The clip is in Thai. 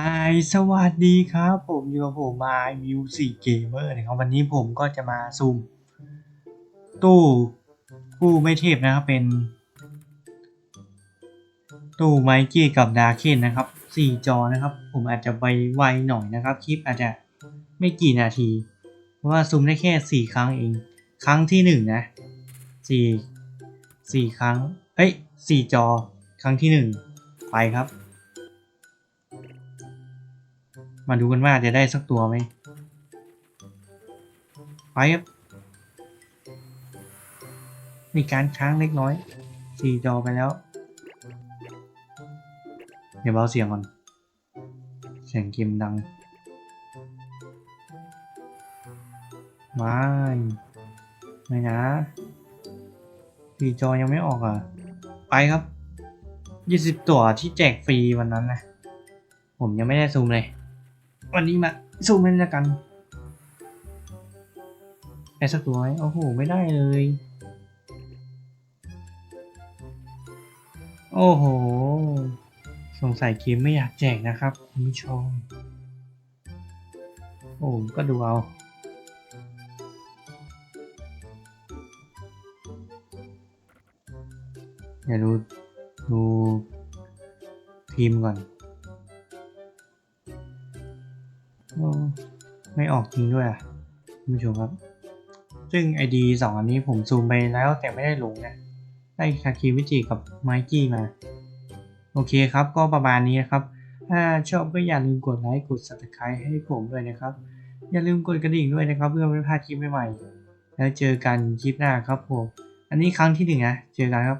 ไอสวัสดีครับ ผมอยู่กับผมมามิวสิกเกมเมอร์นะครับวันนี้ผมก็จะมาซูมตู้ตู้ไม่เทพนะครับเป็น ตู้ไมค์กี้กับดาเคนนะครับสี่จอนะครับ ผมอาจจะไวไวหน่อยนะครับ คลิปอาจจะไม่กี่นาที เพราะว่าซูมได้แค่สี่ครั้งเอง ครั้งที่หนึ่งนะสี่สี่ครั้งเอ้ยสี่จอ ครั้งที่หนึ่งไปครับ มาดูกันว่าจะได้สักตัวไหมไปครับมีการค้างเล็กน้อยสี่จอไปแล้ว เดี๋ยวเบาเสียงก่อน เสียงเกมดังว้าไม่นะสี่จอยังไม่ออกอะ ไปครับยี่สิบตัวที่แจกฟรีวันนั้นนะ ผมยังไม่ได้ซูมเลย วันนี้มาซูมเลยละกันได้สักตัวไหมโอ้โห ไม่ได้เลย โอ้โห สงสัยเกมไม่อยากแจกนะครับคุณผู้ชมโอ้ก็ดูเอาเดี๋ยวดูดูทีมก่อน ไม่ออกจริงด้วยอะคุณผู้ชมครับ ซึ่ง ID สองอันนี้ผมซูมไปแล้วแต่ไม่ได้ลงนะ ได้คาคิวิจิกับไมกี้มา โอเคครับก็ประมาณนี้นะครับ ถ้าชอบก็อย่าลืมกดไลค์กด subscribe ให้ผมด้วยนะครับ อย่าลืมกดกระดิ่งด้วยนะครับ เพื่อไม่พลาดคลิปใหม่ๆแล้วเจอกันคลิปหน้าครับผม อันนี้ครั้งที่หนึ่งนะ เจอกันครับ